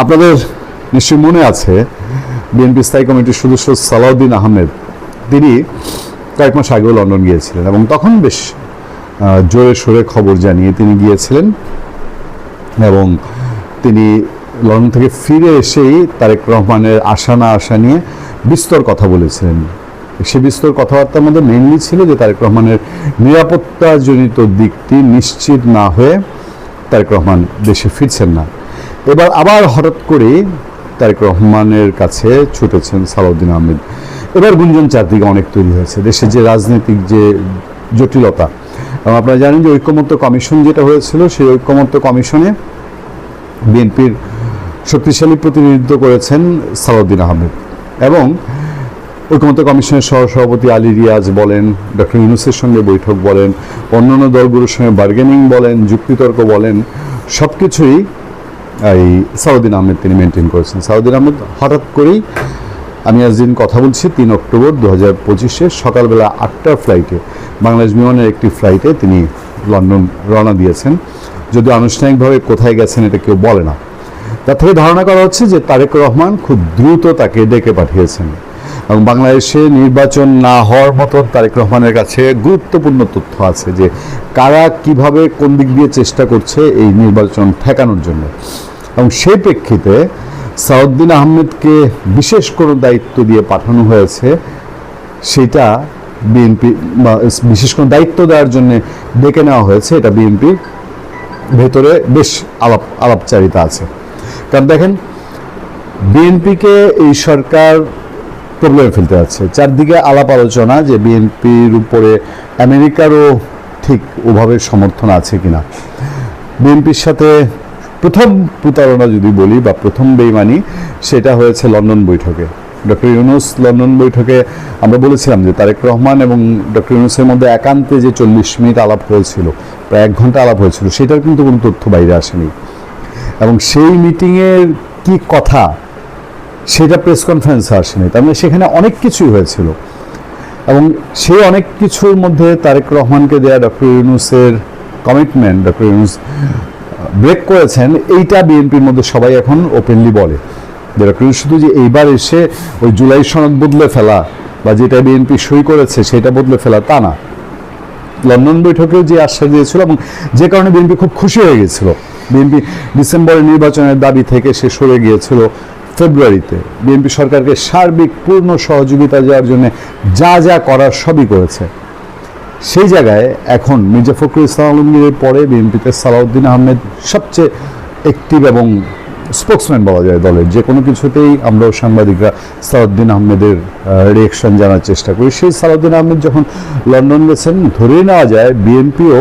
আপনাদের নিশ্চয়ই মনে আছে, বিএনপি স্থায়ী কমিটির সদস্য সালাউদ্দিন আহমেদ, তিনি কয়েক মাস আগেও লন্ডন গিয়েছিলেন এবং তখন বেশ জোরে সোরে খবর জানিয়ে তিনি গিয়েছিলেন এবং তিনি লন্ডন থেকে ফিরে এসেই তারেক রহমানের আশা না আশা নিয়ে বিস্তর কথা বলেছিলেন। সে বিস্তর কথাবার্তার মধ্যে মেনলি ছিল যে তারেক রহমানের নিরাপত্তাজনিত দিকটি নিশ্চিত না হয়ে তারেক রহমান দেশে ফিরছেন না। এবার আবার হঠাৎ করে তারেক রহমানের কাছে ছুটেছেন সালাউদ্দিন আহমেদ। এবার গুঞ্জন চারদিকে অনেক তৈরি হয়েছে। দেশের যে রাজনৈতিক যে জটিলতা, এবং আপনারা জানেন যে ঐক্যমত্য কমিশন যেটা হয়েছিল, সেই ঐক্যমত্য কমিশনে বিএনপির শক্তিশালী প্রতিনিধিত্ব করেছেন সালাউদ্দিন আহমেদ। এবং ঐকমত্য কমিশনের সহসভাপতি আলী রিয়াজ বলেন, ডক্টর ইউনুসের সঙ্গে বৈঠক বলেন, অন্যান্য দলগুলোর সঙ্গে বার্গেনিং বলেন, যুক্তিতর্ক বলেন সব কিছুই এই সাউদ্দিন আহমেদ তিনি মেনটেন করেছেন। সাউদ্দিন আহমেদ হঠাৎ করেই আমি আজ দিন কথা বলছি, তিন অক্টোবর দু হাজার পঁচিশে সকালবেলা আটটার ফ্লাইটে বাংলাদেশ বিমানের একটি ফ্লাইটে তিনি লন্ডন রওনা দিয়েছেন। যদি আনুষ্ঠানিকভাবে কোথায় গেছেন এটা কেউ বলে না। তার থেকে ধারণা করা হচ্ছে যে তারেক রহমান খুব দ্রুত তাকে ডেকে পাঠিয়েছেন। এবং বাংলাদেশে নির্বাচন না হওয়ার মতো তারেক রহমানের কাছে গুরুত্বপূর্ণ তথ্য আছে যে কারা কীভাবে কোন দিক দিয়ে চেষ্টা করছে এই নির্বাচন ঠেকানোর জন্য। এবং সেই প্রেক্ষিতে সাউদ্দিন আহমেদকে বিশেষ কোনো দায়িত্ব দিয়ে পাঠানো হয়েছে, সেটা বিএনপি বা বিশেষ কোনো দায়িত্ব দেওয়ার জন্য ডেকে নেওয়া হয়েছে, এটা বিএনপির ভেতরে বেশ আলাপ, আলাপচারিতা আছে। কারণ দেখেন, বিএনপিকে এই সরকার প্রবলেমে ফেলতে যাচ্ছে। চারদিকে আলাপ আলোচনা যে বিএনপির উপরে আমেরিকারও ঠিক ওভাবে সমর্থন আছে কিনা। বিএনপির সাথে প্রথম প্রতারণা যদি বলি বা প্রথম বেইমানি, সেটা হয়েছে লন্ডন বৈঠকে। ডক্টর ইউনুস লন্ডন বৈঠকে আমরা বলেছিলাম যে তারেক রহমান এবং ডক্টর ইউনুসের মধ্যে একান্তে যে চল্লিশ মিনিট আলাপ হয়েছিল, প্রায় এক ঘণ্টা আলাপ হয়েছিল, সেটার কিন্তু কোনো তথ্য বাইরে আসেনি। এবং সেই মিটিংয়ের কি কথা সেটা প্রেস কনফারেন্সে আসেনি। তার মানে সেখানে অনেক কিছুই হয়েছিল। এবং সেই অনেক কিছুর মধ্যে তারেক রহমানকে দেয়া ডক্টর ইউনুসের কমিটমেন্ট ডক্টর ইউনুস ব্রেক করেছেন, এইটা বিএনপির মধ্যে সবাই এখন ওপেনলি বলে। যে ডক্টর ইউনুস শুধু যে এইবার এসে ওই জুলাই সনদ বদলে ফেলা বা যেটা বিএনপি সই করেছে সেটা বদলে ফেলা, তা না। লন্ডন বৈঠকে যে আশ্বাস দিয়েছিল এবং যে কারণে বিএনপি খুব খুশি হয়ে গেছিল। বিএনপি ডিসেম্বরের নির্বাচনের দাবি থেকে সে সরে গিয়েছিল। ফেব্রুয়ারিতে বিএনপি সরকারকে সার্বিক পূর্ণ সহযোগিতা দেওয়ার জন্য যা যা করার সবই করেছে। সেই জায়গায় এখন মির্জা ফখরুল ইসলাম আলমগীরের পরে বিএনপিতে সালাউদ্দিন আহমেদ সবচেয়ে অ্যাক্টিভ এবং স্পোক্সম্যান বলা যায় দলের। যে কোনো কিছুতেই আমরাও সাংবাদিকরা সালাউদ্দিন আহমেদের রিয়েকশন জানার চেষ্টা করি। সেই সালাউদ্দিন আহমেদ যখন লন্ডন গেছেন ধরে নেওয়া যায় বিএনপিও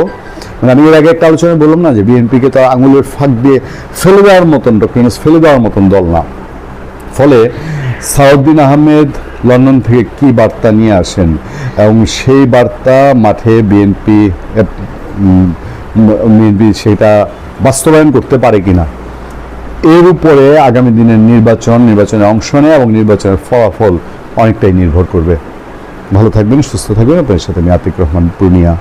মানে আমি এর আগে একটা আলোচনায় বললাম না যে বিএনপিকে তো আঙুলের ফাঁক দিয়ে ফেলে দেওয়ার মতন ডক্টর ফেলে দেওয়ার মতন দল না। ফলে সাউদ্দিন আহমেদ লন্ডন থেকে কি বার্তা নিয়ে আসেন? এবং সেই বার্তা মাঠে বিএনপি বিএনপি সেটা বাস্তবায়ন করতে পারে কিনা? এর উপরে আগামী দিনের নির্বাচন, নির্বাচনে অংশ নেয় এবং নির্বাচনের ফলাফল অনেকটাই নির্ভর করবে। ভালো থাকবেন, সুস্থ থাকবেন। আপনার সাথে আমি আতিক রহমান, পূর্ণিয়া।